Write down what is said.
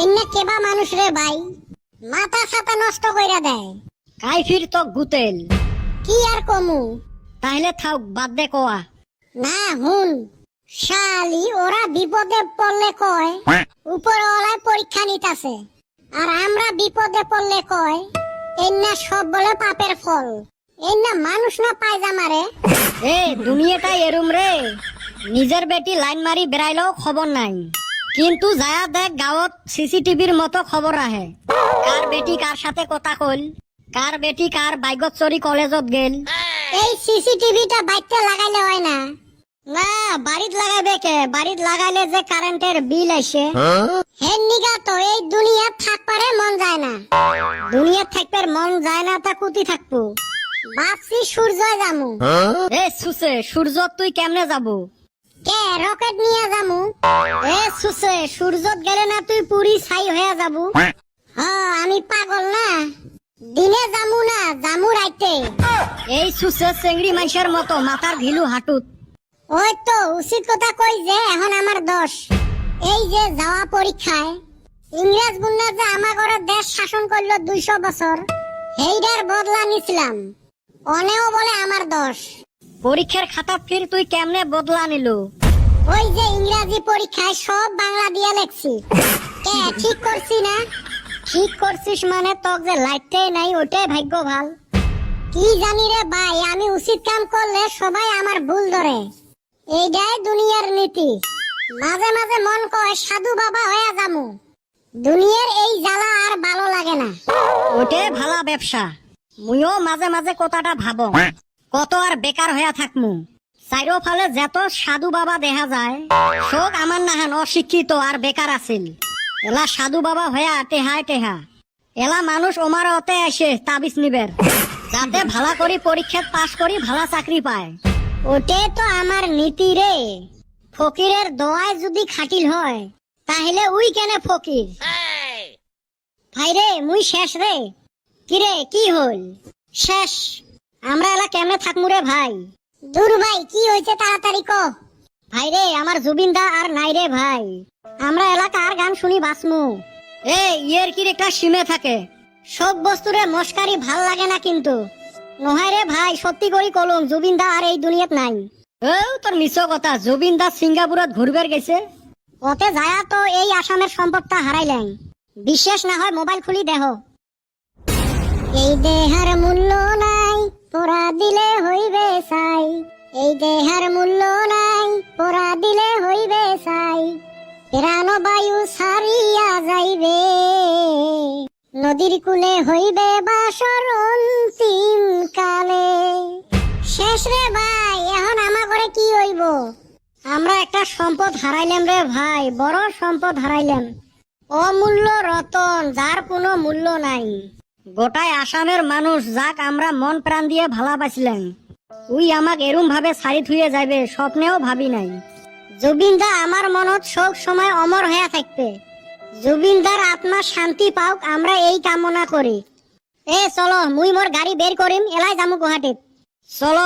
এনে কেবা মানুষ রে ভাই? মাথা সাথা নষ্ট কইরা দেয়। কাইফির তো গুতেল। কি আর কমু? তাহলে থাক বাদ দে কোয়া। না হুন। শালি ওরা বিপদে পড়লে কয় উপরওয়ালায় পরীক্ষা নিতাছে। আর আমরা বিপদে পড়লে কয় এন্না সব বলে পাপের ফল। এন্না মানুষ না পায়জামা রে। এ দুনিয়াটাই এরুম রে। নিজের বেটি লাইন মারি বেড়াইলেও খবর নাই। কিন্তু যায়া দেখ গাঁৱত চিচিটিভির মতো খবর আহে। কার বেটি কার সাথে কথা কল? কার বেটি কার বাইকত চড়ি কলেজত গেল? এই সিসিটিভিটা বাইতে লাগাইলে হয় না। না বাড়িত লাগাবে কে? বাড়িত লাগাইলে যে কারেন্টের বিল আসে হেন নিগা তো এই দুনিয়াত থাকপারে মন যায় না। দুনিয়াত থাকবে মন যায় না তা কুতি থাকব। ভাবছি সূর্যয় যামু। এ সুসে সূর্য তুই কেমনে যাব? কে রকেট নিয়ে যামু? এ সুসে সূর্যত গেলে না তুই পুরি ছাই হয়ে যাব? হ আমি পাগল না? দিনে যামু না যামু রাইতে এই সুসে চেংড়ি মানুষের মতো মাথার হাঁটুত। ওই তো উচিত কথা কই যে এখন আমার দোষ। এই যে যাওয়া পরীক্ষায় ইংরেজ গুন্ডা যে আমার ঘরে দেশ শাসন করল দুইশো বছর সেইটার বদলা নিছিলাম। অনেও বলে আমার দোষ। পরীক্ষার খাতা ফির তুই কেমনে বদলা নিলু? ওই যে ইংরাজি পরীক্ষায় সব বাংলা দিয়ে লেখছি। কে ঠিক করছি না? ঠিক করছিস মানে তোর যে লাইটটাই নাই ওটাই ভাগ্য ভালো। কি জানি রে ভাই আমি উচিত কাম করলে সবাই আমার ভুল ধরে। এইটাই দুনিয়ার নীতি। মাঝে মাঝে মন কয় সাধু বাবা হয়ে যামু। দুনিয়ার এই জ্বালা আর ভালো লাগে না। ওটাই ভালা ব্যবসা। মুইও মাঝে মাঝে কথাটা ভাবো। কত আর বেকার হইয়া থাকমু। চাইরো ফালে যত সাধু বাবা দেখা যায় সব আমার নাহান অশিক্ষিত আর বেকার আছিল। এলা সাধু বাবা হইয়া টেহায় টেহা। এলা মানুষ ওমার অতে আসে তাবিজ নিবের। যাতে ভালা করি পরীক্ষাত পাশ করি ভালা চাকরি পায়। ওটাই তো আমার নীতি রে। ফকিরের দোয়ায় যদি খাটিল হয়, তাহলে উই কেনে ফকির? ভাই রে মুই শেষ রে। কিরে, কি হল শেষ। আমরা এলা কেমনে থাকমু রে ভাই? দূর ভাই কি হয়েছে তাড়াতাড়ি ক। ভাই রে আমার জুবিনদা আর নাই রে ভাই। আমরা এলাকার গান শুনি বাসমু? এ ইয়ের কি একটা সীমে থাকে? সব বস্তুরে মস্কারি ভালো লাগে না কিন্তু। নহয় রে ভাই সত্যি করি কলম জুবিনদা আর এই দুনিয়াত নাই। ও তোর মিছ কথা জুবিনদা সিঙ্গাপুরত ঘুরবার গেছে? ওতে যায়া তো এই আসামের সম্পদটা হারাইলেন। বিশ্বাস না হয় মোবাইল খুলি দেহ। এই দেহার মূল্য প্রাণ বায়ু সারিয়া যাইবে। নদীর কূলে হইবে বাসর অন্তিম কালে। শেষ রে ভাই, এখন আমার ঘরে কি হইব? আমরা একটা সম্পদ হারাইলাম রে ভাই, বড় সম্পদ হারাইলাম। অমূল্য রতন, যার কোনো মূল্য নাই। গোটায় আসামের মানুষ যাক আমরা মন প্রাণ দিয়ে ভালাবাসিলাম উই আমাক এরম ভাবে ছাড়ি থুয়ে যাবে স্বপ্নেও ভাবি নাই। জুবিনদা আমার মনত সব সময় অমর হয়ে থাকবে। জুবিনদার আত্মা শান্তি পাওক, আমরা এই কামনা করি। এ, চলো, মুই মোর গাড়ি বের করিম, এলাই যামু গুহাটিত। চলো